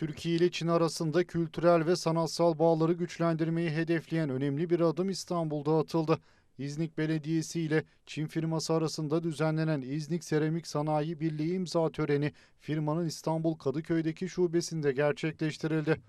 Türkiye ile Çin arasında kültürel ve sanatsal bağları güçlendirmeyi hedefleyen önemli bir adım İstanbul'da atıldı. İznik Belediyesi ile Çin firması arasında düzenlenen İznik Seramik Sanayi Birliği imza töreni firmanın İstanbul Kadıköy'deki şubesinde gerçekleştirildi.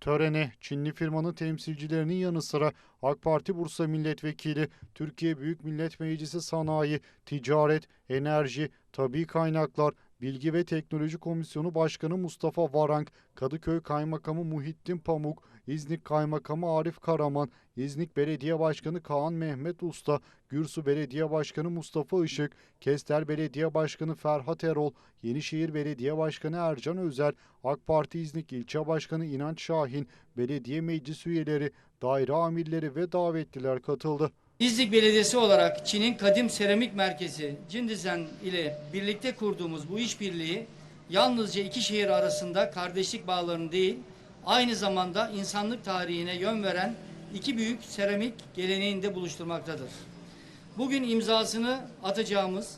Törene Çinli firmanın temsilcilerinin yanı sıra AK Parti Bursa Milletvekili, Türkiye Büyük Millet Meclisi Sanayi, Ticaret, Enerji, Tabi Kaynaklar, Bilgi ve Teknoloji Komisyonu Başkanı Mustafa Varank, Kadıköy Kaymakamı Muhittin Pamuk, İznik Kaymakamı Arif Karaman, İznik Belediye Başkanı Kaan Mehmet Usta, Gürsu Belediye Başkanı Mustafa Işık, Kestel Belediye Başkanı Ferhat Erol, Yenişehir Belediye Başkanı Ercan Özer, AK Parti İznik İlçe Başkanı İnanç Şahin, belediye meclis üyeleri, daire amirleri ve davetliler katıldı. İznik Belediyesi olarak Çin'in Kadim Seramik Merkezi Cindizen ile birlikte kurduğumuz bu işbirliği yalnızca iki şehir arasında kardeşlik bağlarını değil, aynı zamanda insanlık tarihine yön veren iki büyük seramik geleneğinde buluşturmaktadır. Bugün imzasını atacağımız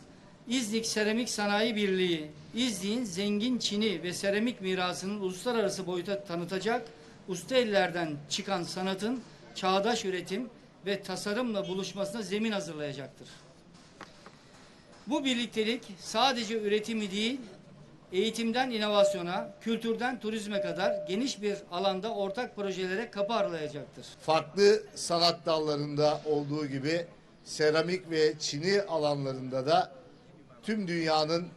İznik Seramik Sanayi Birliği, İznik'in zengin Çin'i ve seramik mirasının uluslararası boyuta tanıtacak, usta ellerden çıkan sanatın çağdaş üretim ve tasarımla buluşmasına zemin hazırlayacaktır. Bu birliktelik sadece üretimi değil, eğitimden inovasyona, kültürden turizme kadar geniş bir alanda ortak projelere kapı aralayacaktır. farklı sanat dallarında olduğu gibi seramik ve çini alanlarında da tüm dünyanın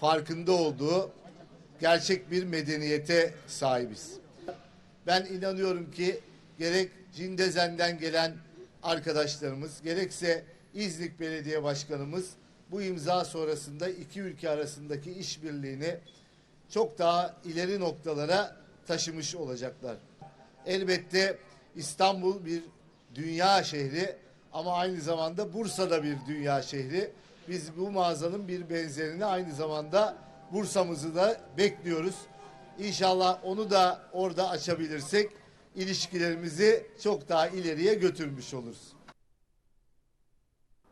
farkında olduğu gerçek bir medeniyete sahibiz. Ben inanıyorum ki gerek Cindezen'den gelen arkadaşlarımız gerekse İznik Belediye Başkanımız bu imza sonrasında iki ülke arasındaki işbirliğini çok daha ileri noktalara taşımış olacaklar. Elbette İstanbul bir dünya şehri ama aynı zamanda Bursa'da bir dünya şehri. Biz bu mağazanın bir benzerini aynı zamanda Bursa'mızı da bekliyoruz. İnşallah onu da orada açabilirsek ilişkilerimizi çok daha ileriye götürmüş oluruz.